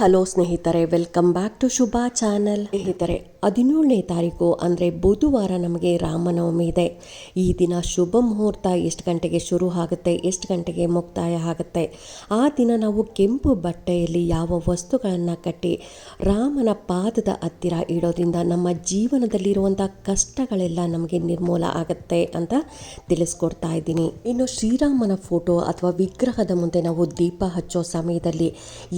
Hello ಸ್ನೇಹಿತರೆ welcome back to Shubha channel ಸ್ನೇಹಿತರೆ, ಹದಿನೇಳನೇ ತಾರೀಕು ಅಂದರೆ ಬುಧವಾರ ನಮಗೆ ರಾಮನವಮಿ ಇದೆ. ಈ ದಿನ ಶುಭ ಮುಹೂರ್ತ ಎಷ್ಟು ಗಂಟೆಗೆ ಶುರು ಆಗುತ್ತೆ, ಎಷ್ಟು ಗಂಟೆಗೆ ಮುಕ್ತಾಯ ಆಗುತ್ತೆ? ಆ ದಿನ ನಾವು ಕೆಂಪು ಬಟ್ಟೆಯಲ್ಲಿ ಯಾವ ವಸ್ತುಗಳನ್ನು ಕಟ್ಟಿ ರಾಮನ ಪಾದದ ಹತ್ತಿರ ಇಡೋದ್ರಿಂದ ನಮ್ಮ ಜೀವನದಲ್ಲಿರುವಂಥ ಕಷ್ಟಗಳೆಲ್ಲ ನಮಗೆ ನಿರ್ಮೂಲ ಆಗುತ್ತೆ ಅಂತ ತಿಳಿಸ್ಕೊಡ್ತಾ ಇದ್ದೀನಿ. ಇನ್ನು ಶ್ರೀರಾಮನ ಫೋಟೋ ಅಥವಾ ವಿಗ್ರಹದ ಮುಂದೆ ನಾವು ದೀಪ ಹಚ್ಚೋ ಸಮಯದಲ್ಲಿ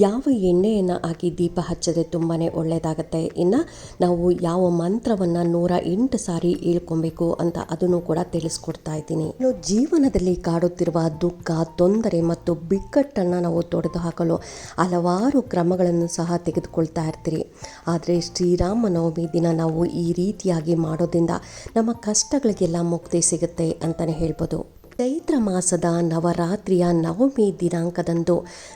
ಯಾವ ಎಣ್ಣೆಯನ್ನು ಹಾಕಿ ದೀಪ ಹಚ್ಚದೆ ತುಂಬಾ ಒಳ್ಳೆಯದಾಗತ್ತೆ ಇನ್ನು ನಾವು ಯಾವ ಮಂತ್ರವನ್ನು ನೂರ ಎಂಟು ಸಾರಿ ಹೇಳ್ಕೊಬೇಕು ಅಂತ ಅದನ್ನು ಕೂಡ ತಿಳಿಸ್ಕೊಡ್ತಾ ಇದ್ದೀನಿ. ಇನ್ನು ಜೀವನದಲ್ಲಿ ಕಾಡುತ್ತಿರುವ ದುಃಖ, ತೊಂದರೆ ಮತ್ತು ಬಿಕ್ಕಟ್ಟನ್ನು ನಾವು ತೊಡೆದು ಹಾಕಲು ಹಲವಾರು ಕ್ರಮಗಳನ್ನು ಸಹ ತೆಗೆದುಕೊಳ್ತಾ ಇರ್ತೀರಿ. ಆದರೆ ಶ್ರೀರಾಮನವಮಿ ದಿನ ನಾವು ಈ ರೀತಿಯಾಗಿ ಮಾಡೋದ್ರಿಂದ ನಮ್ಮ ಕಷ್ಟಗಳಿಗೆಲ್ಲ ಮುಕ್ತಿ ಸಿಗುತ್ತೆ ಅಂತಲೇ ಹೇಳ್ಬೋದು. ಚೈತ್ರ ಮಾಸದ ನವರಾತ್ರಿಯ ನವಮಿ ದಿನಾಂಕದಂದು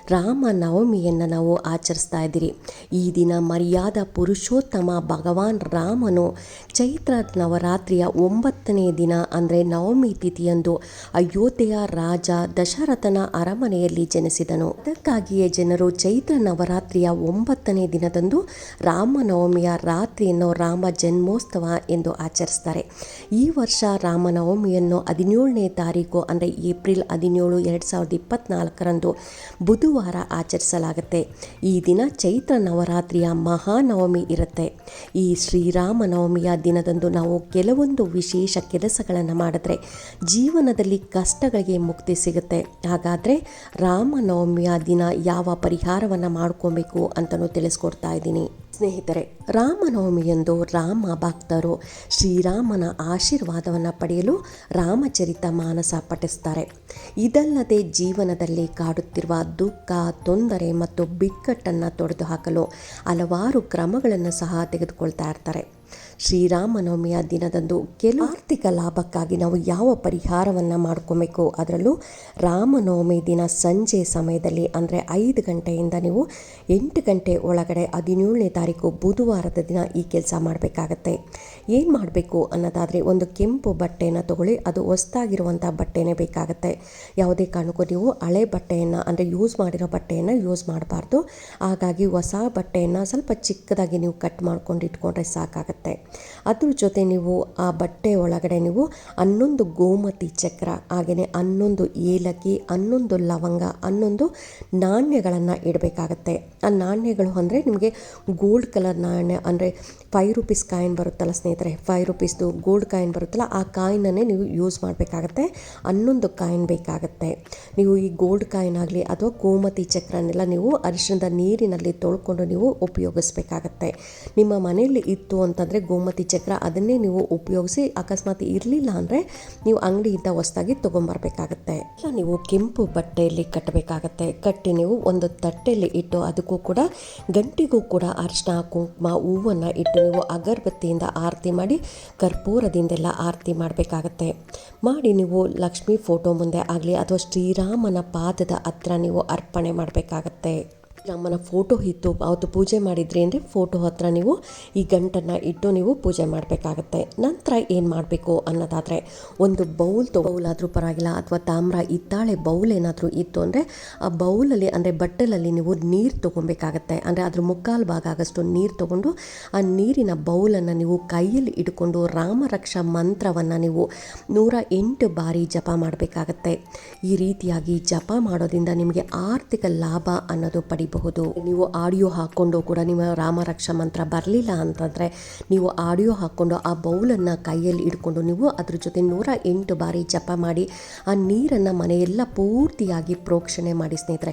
ರಾಮ ನವಮಿಯನ್ನು ನಾವು ಆಚರಿಸ್ತಾ ಇದ್ದೀರಿ. ಈ ದಿನ ಮರ್ಯಾದ ಪುರುಷೋತ್ತಮ ಭಗವಾನ್ ರಾಮನು ಚೈತ್ರ ನವರಾತ್ರಿಯ ಒಂಬತ್ತನೇ ದಿನ ಅಂದರೆ ನವಮಿ ತಿಥಿಯಂದು ಅಯೋಧ್ಯೆಯ ರಾಜ ದಶರಥನ ಅರಮನೆಯಲ್ಲಿ ಜನಿಸಿದನು. ಅದಕ್ಕಾಗಿಯೇ ಜನರು ಚೈತ್ರ ನವರಾತ್ರಿಯ ಒಂಬತ್ತನೇ ದಿನದಂದು ರಾಮನವಮಿಯ ರಾತ್ರಿಯನ್ನು ರಾಮ ಜನ್ಮೋತ್ಸವ ಎಂದು ಆಚರಿಸ್ತಾರೆ. ಈ ವರ್ಷ ರಾಮನವಮಿಯನ್ನು ಹದಿನೇಳನೇ ತಾರೀಕು ಅಂದರೆ ಏಪ್ರಿಲ್ ಹದಿನೇಳು, ಎರಡು ಸಾವಿರದ ಇಪ್ಪತ್ತ್ನಾಲ್ಕರಂದು ಬುಧವಾರ ಆಚರಿಸಲಾಗುತ್ತೆ. ಈ ದಿನ ಚೈತ್ರ ನವರಾತ್ರಿಯ ಮಹಾನವಮಿ ಇರುತ್ತೆ. ಈ ಶ್ರೀರಾಮನವಮಿಯ ದಿನದಂದು ನಾವು ಕೆಲವೊಂದು ವಿಶೇಷ ಕೆಲಸಗಳನ್ನು ಮಾಡಿದ್ರೆ ಜೀವನದಲ್ಲಿ ಕಷ್ಟಗಳಿಗೆ ಮುಕ್ತಿ ಸಿಗುತ್ತೆ. ಹಾಗಾದರೆ ರಾಮನವಮಿಯ ದಿನ ಯಾವ ಪರಿಹಾರವನ್ನು ಮಾಡ್ಕೊಬೇಕು ಅಂತಲೂ ತಿಳಿಸ್ಕೊಡ್ತಾ ಇದ್ದೀನಿ. ಸ್ನೇಹಿತರೆ, ರಾಮನವಮಿಯಂದು ರಾಮ ಭಕ್ತರು ಶ್ರೀರಾಮನ ಆಶೀರ್ವಾದವನ್ನು ಪಡೆಯಲು ರಾಮಚರಿತ ಮಾನಸ ಪಠಿಸ್ತಾರೆ. ಇದಲ್ಲದೆ ಜೀವನದಲ್ಲಿ ಕಾಡುತ್ತಿರುವ ದುಃಖ, ತೊಂದರೆ ಮತ್ತು ಬಿಕ್ಕಟ್ಟನ್ನು ತೊಡೆದು ಹಾಕಲು ಹಲವಾರು ಕ್ರಮಗಳನ್ನು ಸಹ ತೆಗೆದುಕೊಳ್ತಾ ಇರ್ತಾರೆ. ಶ್ರೀರಾಮನವಮಿಯ ದಿನದಂದು ಕೆಲವು ಆರ್ಥಿಕ ಲಾಭಕ್ಕಾಗಿ ನಾವು ಯಾವ ಪರಿಹಾರವನ್ನು ಮಾಡ್ಕೊಬೇಕು? ಅದರಲ್ಲೂ ರಾಮನವಮಿ ದಿನ ಸಂಜೆ ಸಮಯದಲ್ಲಿ ಅಂದರೆ ಐದು ಗಂಟೆಯಿಂದ ನೀವು ಎಂಟು ಗಂಟೆ ಒಳಗಡೆ ಹದಿನೇಳನೇ ತಾರೀಕು ಬುಧವಾರದ ದಿನ ಈ ಕೆಲಸ ಮಾಡಬೇಕಾಗತ್ತೆ. ಏನು ಮಾಡಬೇಕು ಅನ್ನೋದಾದರೆ ಒಂದು ಕೆಂಪು ಬಟ್ಟೆಯನ್ನು ತಗೊಳ್ಳಿ, ಅದು ಹೊಸ್ತಾಗಿರುವಂಥ ಬಟ್ಟೆನೇ ಬೇಕಾಗತ್ತೆ. ಯಾವುದೇ ಕಾರಣಕ್ಕೂ ನೀವು ಹಳೆ ಬಟ್ಟೆಯನ್ನು ಅಂದರೆ ಯೂಸ್ ಮಾಡಿರೋ ಬಟ್ಟೆಯನ್ನು ಯೂಸ್ ಮಾಡಬಾರ್ದು. ಹಾಗಾಗಿ ಹೊಸ ಬಟ್ಟೆಯನ್ನು ಸ್ವಲ್ಪ ಚಿಕ್ಕದಾಗಿ ನೀವು ಕಟ್ ಮಾಡ್ಕೊಂಡು ಇಟ್ಕೊಂಡ್ರೆ ಸಾಕಾಗತ್ತೆ. ಅದ್ರ ಜೊತೆ ನೀವು ಆ ಬಟ್ಟೆ ಒಳಗಡೆ ನೀವು ಹನ್ನೊಂದು ಗೋಮತಿ ಚಕ್ರ ಹಾಗೆಯೇ ಹನ್ನೊಂದು ಏಲಕ್ಕಿ, ಹನ್ನೊಂದು ಲವಂಗ, ಹನ್ನೊಂದು ನಾಣ್ಯಗಳನ್ನು ಇಡಬೇಕಾಗತ್ತೆ. ಆ ನಾಣ್ಯಗಳು ಅಂದರೆ ನಿಮಗೆ ಗೋಲ್ಡ್ ಕಲರ್ ನಾಣ್ಯ ಅಂದರೆ ಫೈವ್ ರುಪೀಸ್ ಕಾಯಿನ್ ಬರುತ್ತಲ್ಲ ಸ್ನೇಹಿತರೆ ಫೈವ್ ರುಪೀಸ್ದು ಗೋಲ್ಡ್ ಕಾಯಿನ್ ಬರುತ್ತಲ್ಲ, ಆ ಕಾಯಿನನ್ನೇ ನೀವು ಯೂಸ್ ಮಾಡಬೇಕಾಗತ್ತೆ. ಹನ್ನೊಂದು ಕಾಯಿನ್ ಬೇಕಾಗತ್ತೆ. ನೀವು ಈ ಗೋಲ್ಡ್ ಕಾಯಿನ್ ಆಗಲಿ ಅಥವಾ ಗೋಮತಿ ಚಕ್ರನೆಲ್ಲ ನೀವು ಅರಿಶಿಣದ ನೀರಿನಲ್ಲಿ ತೊಳ್ಕೊಂಡು ನೀವು ಉಪಯೋಗಿಸ್ಬೇಕಾಗತ್ತೆ. ನಿಮ್ಮ ಮನೆಯಲ್ಲಿ ಇತ್ತು ಅಂತಂದರೆ ಗೋಮತಿ ಚಕ್ರ ಅದನ್ನೇ ನೀವು ಉಪಯೋಗಿಸಿ ಅಕಸ್ಮಾತ್ ಇರಲಿಲ್ಲ ಅಂದರೆ ನೀವು ಅಂಗಡಿಯಿಂದ ಹೊಸದಾಗಿ ತೊಗೊಂಬರ್ಬೇಕಾಗತ್ತೆ. ಇಲ್ಲ, ನೀವು ಕೆಂಪು ಬಟ್ಟೆಯಲ್ಲಿ ಕಟ್ಟಬೇಕಾಗತ್ತೆ. ಕಟ್ಟಿ ನೀವು ಒಂದು ತಟ್ಟೆಯಲ್ಲಿ ಇಟ್ಟು ಅದಕ್ಕೂ ಕೂಡ, ಗಂಟಿಗೂ ಕೂಡ ಅರಿಶಿನ ಕುಂಕುಮ, ಹೂವನ್ನು ಇಟ್ಟು ನೀವು ಅಗರಬತ್ತಿಯಿಂದ ಆರತಿ ಮಾಡಿ, ಕರ್ಪೂರದಿಂದೆಲ್ಲ ಆರತಿ ಮಾಡಬೇಕಾಗತ್ತೆ. ಮಾಡಿ ನೀವು ಲಕ್ಷ್ಮೀ ಫೋಟೋ ಮುಂದೆ ಆಗಲಿ ಅಥವಾ ಶ್ರೀರಾಮನ ಪಾದದ ಹತ್ರ ನೀವು ಅರ್ಪಣೆ ಮಾಡಬೇಕಾಗತ್ತೆ. ರಾಮನ ಫೋಟೋ ಇತ್ತು, ಅವತ್ತು ಪೂಜೆ ಮಾಡಿದ್ರಿ ಅಂದರೆ ಫೋಟೋ ಹತ್ರ ನೀವು ಈ ಗಂಟನ್ನು ಇಟ್ಟು ನೀವು ಪೂಜೆ ಮಾಡಬೇಕಾಗತ್ತೆ. ನಂತರ ಏನು ಮಾಡಬೇಕು ಅನ್ನೋದಾದರೆ ಒಂದು ಬೌಲ್ ತೊ ಬೌಲ್ ಆದರೂ ಪರವಾಗಿಲ್ಲ, ಅಥವಾ ತಾಮ್ರ ಇತ್ತಾಳೆ ಬೌಲ್ ಏನಾದರೂ ಇತ್ತು ಅಂದರೆ ಆ ಬೌಲಲ್ಲಿ ಅಂದರೆ ಬಟ್ಟಲಲ್ಲಿ ನೀವು ನೀರು ತೊಗೊಬೇಕಾಗತ್ತೆ. ಅಂದರೆ ಅದ್ರ ಮುಕ್ಕಾಲು ಭಾಗ ಆಗಷ್ಟು ನೀರು ತೊಗೊಂಡು ಆ ನೀರಿನ ಬೌಲನ್ನು ನೀವು ಕೈಯಲ್ಲಿ ಇಟ್ಕೊಂಡು ರಾಮರಕ್ಷಾ ಮಂತ್ರವನ್ನು ನೀವು ನೂರ ಎಂಟು ಬಾರಿ ಜಪ ಮಾಡಬೇಕಾಗತ್ತೆ. ಈ ರೀತಿಯಾಗಿ ಜಪ ಮಾಡೋದ್ರಿಂದ ನಿಮಗೆ ಆರ್ಥಿಕ ಲಾಭ ಅನ್ನೋದು ಪಡಿಬಹುದು ನೀವು ಆಡಿಯೋ ಹಾಕ್ಕೊಂಡು ಕೂಡ ನಿಮ್ಮ ರಾಮರಕ್ಷಾ ಮಂತ್ರ ಬರಲಿಲ್ಲ ಅಂತಂದರೆ ನೀವು ಆಡಿಯೋ ಹಾಕ್ಕೊಂಡು ಆ ಬೌಲನ್ನು ಕೈಯಲ್ಲಿ ಇಟ್ಕೊಂಡು ನೀವು ಅದ್ರ ಜೊತೆ ನೂರ ಎಂಟು ಬಾರಿ ಜಪ ಮಾಡಿ ಆ ನೀರನ್ನು ಮನೆಯೆಲ್ಲ ಪೂರ್ತಿಯಾಗಿ ಪ್ರೋಕ್ಷಣೆ ಮಾಡಿ ಸ್ನೇಹಿತರೆ.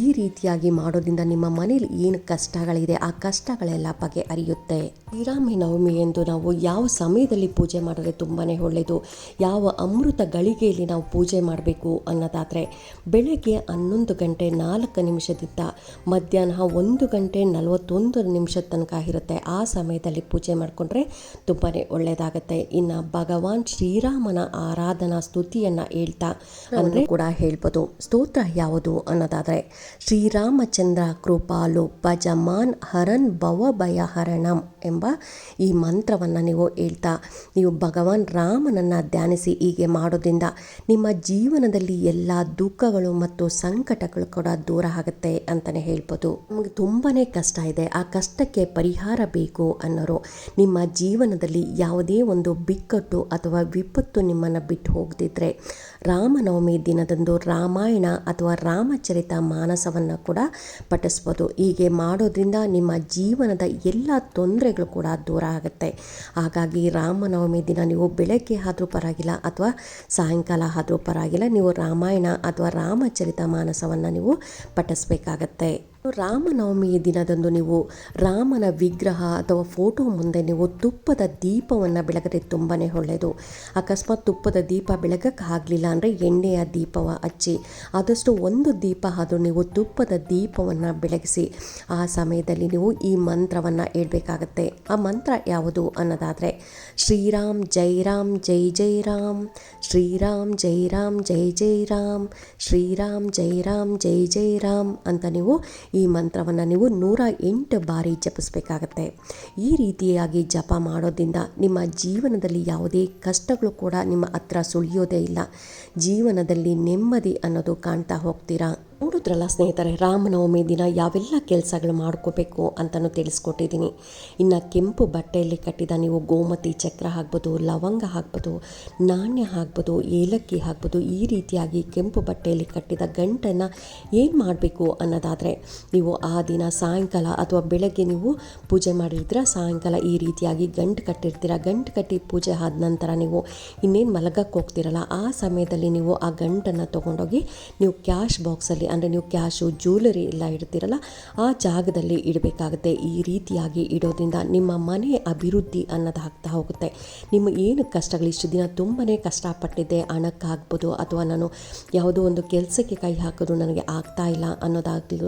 ಈ ರೀತಿಯಾಗಿ ಮಾಡೋದ್ರಿಂದ ನಿಮ್ಮ ಮನೇಲಿ ಏನು ಕಷ್ಟಗಳಿದೆ ಆ ಕಷ್ಟಗಳೆಲ್ಲ ಬಗೆಹರಿಯುತ್ತೆ. ಶ್ರೀರಾಮಿ ನವಮಿ ಎಂದು ನಾವು ಯಾವ ಸಮಯದಲ್ಲಿ ಪೂಜೆ ಮಾಡಿದ್ರೆ ತುಂಬಾ ಒಳ್ಳೆಯದು. ಯಾವ ಅಮೃತ ಗಳಿಗೆಯಲ್ಲಿ ನಾವು ಪೂಜೆ ಮಾಡಬೇಕು ಅನ್ನೋದಾದರೆ ಬೆಳಗ್ಗೆ ಹನ್ನೊಂದು ಗಂಟೆ ನಾಲ್ಕು ನಿಮಿಷದಿಂದ ಮಧ್ಯಾಹ್ನ ಒಂದು ಗಂಟೆ ನಲವತ್ತೊಂದು ನಿಮಿಷದ ತನಕ ಇರುತ್ತೆ. ಆ ಸಮಯದಲ್ಲಿ ಪೂಜೆ ಮಾಡಿಕೊಂಡ್ರೆ ತುಂಬಾ ಒಳ್ಳೆಯದಾಗತ್ತೆ ಇನ್ನು ಭಗವಾನ್ ಶ್ರೀರಾಮನ ಆರಾಧನಾ ಸ್ತುತಿಯನ್ನು ಹೇಳ್ತಾ ಅಂದರೆ ಕೂಡ ಹೇಳ್ಬೋದು. ಸ್ತೋತ್ರ ಯಾವುದು ಅನ್ನೋದಾದರೆ ಶ್ರೀರಾಮಚಂದ್ರ ಕೃಪಾಲು ಭಜಮಾನ್ ಹರನ್ ಭವಭಯ ಹರಣಂ ಎಂಬ ಈ ಮಂತ್ರವನ್ನು ನೀವು ಹೇಳ್ತಾ ನೀವು ಭಗವಾನ್ ರಾಮನನ್ನು ಧ್ಯಾನಿಸಿ ಹೀಗೆ ಮಾಡೋದ್ರಿಂದ ನಿಮ್ಮ ಜೀವನದಲ್ಲಿ ಎಲ್ಲ ದುಃಖಗಳು ಮತ್ತು ಸಂಕಟಗಳು ಕೂಡ ದೂರ ಆಗುತ್ತೆ ಅಂತಲೇ ಹೇಳ್ಬೋದು. ನಮಗೆ ತುಂಬಾ ಕಷ್ಟ ಇದೆ. ಆ ಕಷ್ಟಕ್ಕೆ ಪರಿಹಾರ ಬೇಕು ಅನ್ನೋರು ನಿಮ್ಮ ಜೀವನದಲ್ಲಿ ಯಾವುದೇ ಒಂದು ಬಿಕ್ಕಟ್ಟು ಅಥವಾ ವಿಪತ್ತು ನಿಮ್ಮನ್ನು ಬಿಟ್ಟು ಹೋಗದಿದ್ರೆ ರಾಮನವಮಿ ದಿನದಂದು ರಾಮಾಯಣ ಅಥವಾ ರಾಮಚರಿತ ಮಾನಸವನ್ನು ಕೂಡ ಪಠಿಸ್ಬೋದು. ಹೀಗೆ ಮಾಡೋದ್ರಿಂದ ನಿಮ್ಮ ಜೀವನದ ಎಲ್ಲ ತೊಂದರೆಗಳು ಕೂಡ ದೂರ ಆಗುತ್ತೆ. ಹಾಗಾಗಿ ರಾಮನವಮಿ ದಿನ ನೀವು ಬೆಳಗ್ಗೆ ಆದರೂ ಪರವಾಗಿಲ್ಲ ಅಥವಾ ಸಾಯಂಕಾಲ ಆದರೂ ಪರವಾಗಿಲ್ಲ, ನೀವು ರಾಮಾಯಣ ಅಥವಾ ರಾಮಚರಿತ ಮಾನಸವನ್ನು ನೀವು ಪಠಿಸ್ಬೇಕಾಗತ್ತೆ. ರಾಮನವಮಿ ದಿನದಂದು ನೀವು ರಾಮನ ವಿಗ್ರಹ ಅಥವಾ ಫೋಟೋ ಮುಂದೆ ನೀವು ತುಪ್ಪದ ದೀಪವನ್ನು ಬೆಳಗದೆ ತುಂಬಾ ಒಳ್ಳೆಯದು. ಅಕಸ್ಮಾತ್ ತುಪ್ಪದ ದೀಪ ಬೆಳಗಕ್ಕೆ ಆಗಲಿಲ್ಲ ಅಂದರೆ ಎಣ್ಣೆಯ ದೀಪವ ಹಚ್ಚಿ ಆದಷ್ಟು ಒಂದು ದೀಪ ಆದರೂ ನೀವು ತುಪ್ಪದ ದೀಪವನ್ನು ಬೆಳಗಿಸಿ. ಆ ಸಮಯದಲ್ಲಿ ನೀವು ಈ ಮಂತ್ರವನ್ನು ಹೇಳಬೇಕಾಗತ್ತೆ. ಆ ಮಂತ್ರ ಯಾವುದು ಅನ್ನೋದಾದರೆ, ಶ್ರೀರಾಮ್ ಜೈ ರಾಮ್ ಜೈ ಜೈ ರಾಮ್, ಶ್ರೀರಾಮ್ ಜೈ ರಾಮ್ ಜೈ ಜೈ ರಾಮ್, ಶ್ರೀರಾಮ್ ಜೈ ರಾಮ್ ಜೈ ಜೈ ರಾಮ್ ಅಂತ ನೀವು ಈ ಮಂತ್ರವನ್ನು ನೀವು ನೂರ ಎಂಟು ಬಾರಿ ಜಪಿಸ್ಬೇಕಾಗತ್ತೆ. ಈ ರೀತಿಯಾಗಿ ಜಪ ಮಾಡೋದ್ರಿಂದ ನಿಮ್ಮ ಜೀವನದಲ್ಲಿ ಯಾವುದೇ ಕಷ್ಟಗಳು ಕೂಡ ನಿಮ್ಮ ಹತ್ರ ಸುಳಿಯೋದೇ ಇಲ್ಲ. ಜೀವನದಲ್ಲಿ ನೆಮ್ಮದಿ ಅನ್ನೋದು ಕಾಣ್ತಾ ಹೋಗ್ತೀರಾ? ನೋಡಿದ್ರಲ್ಲ ಸ್ನೇಹಿತರೆ ರಾಮನವಮಿ ದಿನ ಯಾವೆಲ್ಲ ಕೆಲಸಗಳು ಮಾಡ್ಕೋಬೇಕು ಅಂತಲೂ ತಿಳಿಸ್ಕೊಟ್ಟಿದ್ದೀನಿ. ಇನ್ನು ಕೆಂಪು ಬಟ್ಟೆಯಲ್ಲಿ ಕಟ್ಟಿದ ನೀವು ಗೋಮತಿ, ಚಕ್ರ ಹಾಕ್ಬೋದು, ಲವಂಗ ಹಾಕ್ಬೋದು, ನಾಣ್ಯ ಹಾಕ್ಬೋದು, ಏಲಕ್ಕಿ ಹಾಕ್ಬೋದು, ಈ ರೀತಿಯಾಗಿ ಕೆಂಪು ಬಟ್ಟೆಯಲ್ಲಿ ಕಟ್ಟಿದ ಗಂಟನ್ನು ಏನು ಮಾಡಬೇಕು ಅನ್ನೋದಾದರೆ, ನೀವು ಆ ದಿನ ಸಾಯಂಕಾಲ ಅಥವಾ ಬೆಳಗ್ಗೆ ನೀವು ಪೂಜೆ ಮಾಡಿರ್ತೀರ, ಸಾಯಂಕಾಲ ಈ ರೀತಿಯಾಗಿ ಗಂಟು ಕಟ್ಟಿರ್ತೀರ. ಗಂಟು ಕಟ್ಟಿ ಪೂಜೆ ಆದ ನಂತರ ನೀವು ಇನ್ನೇನು ಮಲಗಕ್ಕೆ ಹೋಗ್ತಿರಲ್ಲ, ಆ ಸಮಯದಲ್ಲಿ ನೀವು ಆ ಗಂಟನ್ನು ತೊಗೊಂಡೋಗಿ ನೀವು ಕ್ಯಾಶ್ ಬಾಕ್ಸಲ್ಲಿ ಅಂದರೆ ನೀವು ಕ್ಯಾಶು ಜ್ಯುವೆಲರಿ ಎಲ್ಲ ಇಡ್ತೀರಲ್ಲ, ಆ ಜಾಗದಲ್ಲಿ ಇಡಬೇಕಾಗುತ್ತೆ. ಈ ರೀತಿಯಾಗಿ ಇಡೋದ್ರಿಂದ ನಿಮ್ಮ ಮನೆ ಅಭಿವೃದ್ಧಿ ಅನ್ನೋದಾಗ್ತಾ ಹೋಗುತ್ತೆ. ನಿಮ್ಮ ಏನು ಕಷ್ಟಗಳು, ಇಷ್ಟು ದಿನ ತುಂಬಾ ಕಷ್ಟಪಟ್ಟಿದ್ದೆ, ಹಣಕ್ಕಾಗ್ಬೋದು ಅಥವಾ ನಾನು ಯಾವುದೋ ಒಂದು ಕೆಲಸಕ್ಕೆ ಕೈ ಹಾಕಿದ್ರು ನನಗೆ ಆಗ್ತಾ ಇಲ್ಲ ಅನ್ನೋದಾಗಲಿ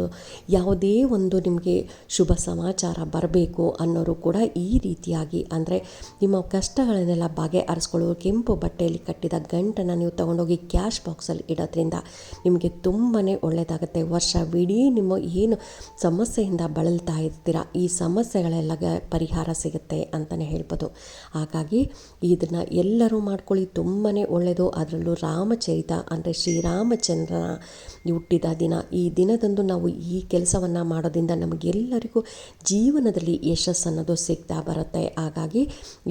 ಯಾವುದೇ ಒಂದು ನಿಮಗೆ ಶುಭ ಸಮಾಚಾರ ಬರಬೇಕು ಅನ್ನೋರು ಕೂಡ ಈ ರೀತಿಯಾಗಿ ಅಂದರೆ ನಿಮ್ಮ ಕಷ್ಟಗಳನ್ನೆಲ್ಲ ಬಗೆಹರಿಸ್ಕೊಳ್ಳೋ ಕೆಂಪು ಬಟ್ಟೆಯಲ್ಲಿ ಕಟ್ಟಿದ ಗಂಟನ್ನು ನೀವು ತೊಗೊಂಡೋಗಿ ಕ್ಯಾಶ್ ಬಾಕ್ಸಲ್ಲಿ ಇಡೋದ್ರಿಂದ ನಿಮಗೆ ತುಂಬಾ ಒಳ್ಳೆಯದಾಗುತ್ತೆ ವರ್ಷವಿಡೀ ನಿಮ್ಮ ಏನು ಸಮಸ್ಯೆಯಿಂದ ಬಳಲ್ತಾ ಇರ್ತೀರ, ಈ ಸಮಸ್ಯೆಗಳೆಲ್ಲ ಪರಿಹಾರ ಸಿಗುತ್ತೆ ಅಂತಲೇ ಹೇಳ್ಬೋದು. ಹಾಗಾಗಿ ಇದನ್ನು ಎಲ್ಲರೂ ಮಾಡ್ಕೊಳ್ಳಿ ತುಂಬಾ ಒಳ್ಳೆಯದು ಅದರಲ್ಲೂ ರಾಮಚರಿತ ಅಂದರೆ ಶ್ರೀರಾಮಚಂದ್ರನ ಹುಟ್ಟಿದ ದಿನ. ಈ ದಿನದಂದು ನಾವು ಈ ಕೆಲಸವನ್ನು ಮಾಡೋದ್ರಿಂದ ನಮಗೆಲ್ಲರಿಗೂ ಜೀವನದಲ್ಲಿ ಯಶಸ್ಸು ಅನ್ನೋದು ಸಿಗ್ತಾ ಬರುತ್ತೆ. ಹಾಗಾಗಿ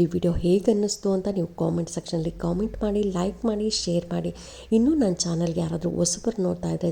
ಈ ವಿಡಿಯೋ ಹೇಗೆ ಅನ್ನಿಸ್ತು ಅಂತ ನೀವು ಕಾಮೆಂಟ್ ಸೆಕ್ಷನಲ್ಲಿ ಕಾಮೆಂಟ್ ಮಾಡಿ ಲೈಕ್ ಮಾಡಿ ಶೇರ್ ಮಾಡಿ. ಇನ್ನೂ ನನ್ನ ಚಾನಲ್ಗೆ ಯಾರಾದರೂ ಹೊಸಬರು ನೋಡ್ತಾ ಇದ್ದರೆ